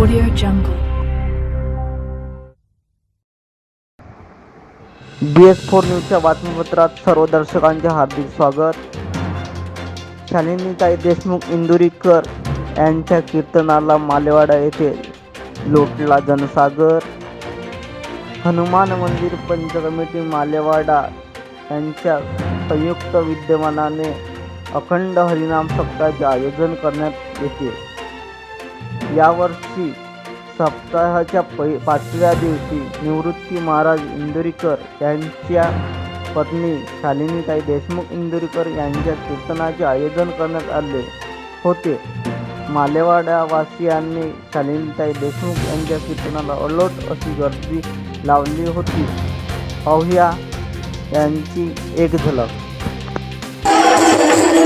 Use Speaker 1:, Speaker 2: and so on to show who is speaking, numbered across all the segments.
Speaker 1: Audio Jungle.
Speaker 2: B S four न्यूजच्या बातमीपत्रात सर्व दर्शकांचे हार्दिक स्वागत शालिनीताई देशमुख इंदुरीकर यांच्या कीर्तनाला मालेवाडा येथे लोटला जनसागर हनुमान मंदिर पंचकमिटी मालेवाडा यांच्या संयुक्त विद्यमानाने अखंड हरिनाम सप्ताहाचे आयोजन करण्यात येते. यावर्षी सप्ताहाच्या पै पाचव्या दिवशी निवृत्ती महाराज इंदुरीकर यांच्या पत्नी शालिनीताई देशमुख इंदुरीकर यांच्या कीर्तनाचे आयोजन करण्यात आले होते. मालेवाड्यावासियांनी शालिनीताई देशमुख यांच्या कीर्तनाला अलोट अशी गर्दी लावली होती. पाहूया यांची एक झलक.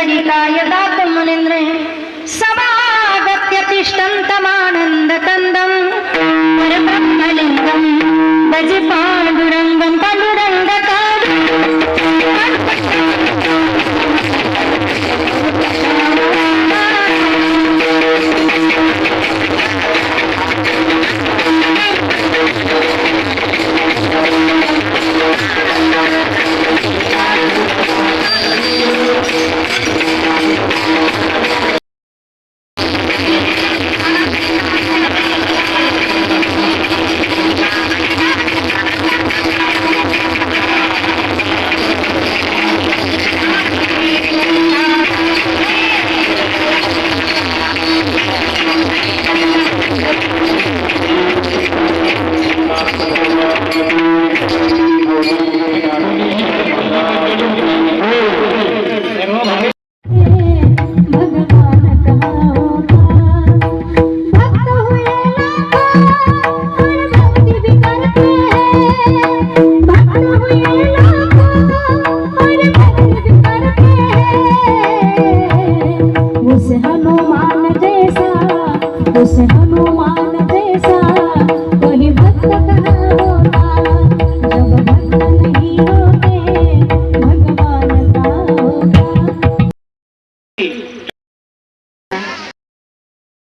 Speaker 3: वनं दातुं मुनिन्द्रे समागत्य
Speaker 4: तिष्ठन्तमानन्दकन्दम् Thank you.